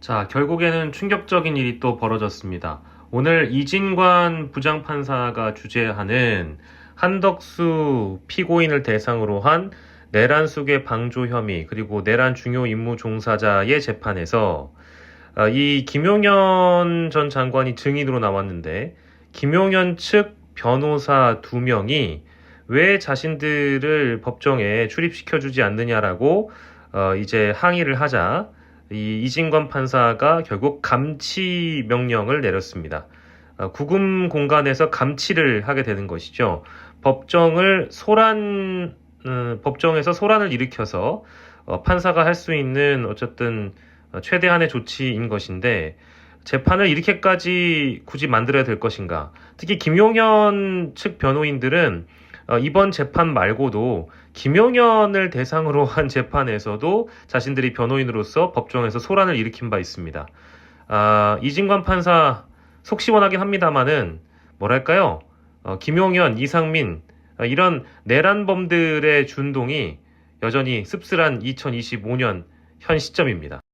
자, 결국에는 충격적인 일이 또 벌어졌습니다. 오늘 이진관 부장판사가 주재하는 한덕수 피고인을 대상으로 한 내란 속의 방조 혐의 그리고 내란 중요 임무 종사자의 재판에서 아, 이 김용현 전 장관이 증인으로 나왔는데 김용현 측 변호사 두 명이 왜 자신들을 법정에 출입시켜주지 않느냐라고 어, 이제 항의를 하자 이 이진관 판사가 결국 감치 명령을 내렸습니다. 어, 구금 공간에서 감치를 하게 되는 것이죠. 법정을 소란 음, 법정에서 소란을 일으켜서 어, 판사가 할 수 있는 어쨌든 어, 최대한의 조치인 것인데 재판을 이렇게까지 굳이 만들어야 될 것인가? 특히 김용현 측 변호인들은 어, 이번 재판 말고도 김용현을 대상으로 한 재판에서도 자신들이 변호인으로서 법정에서 소란을 일으킨 바 있습니다. 아, 이진관 판사 속 시원하긴 합니다만은 뭐랄까요? 어, 김용현, 이상민 어, 이런 내란범들의 준동이 여전히 씁쓸한 2025년 현 시점입니다.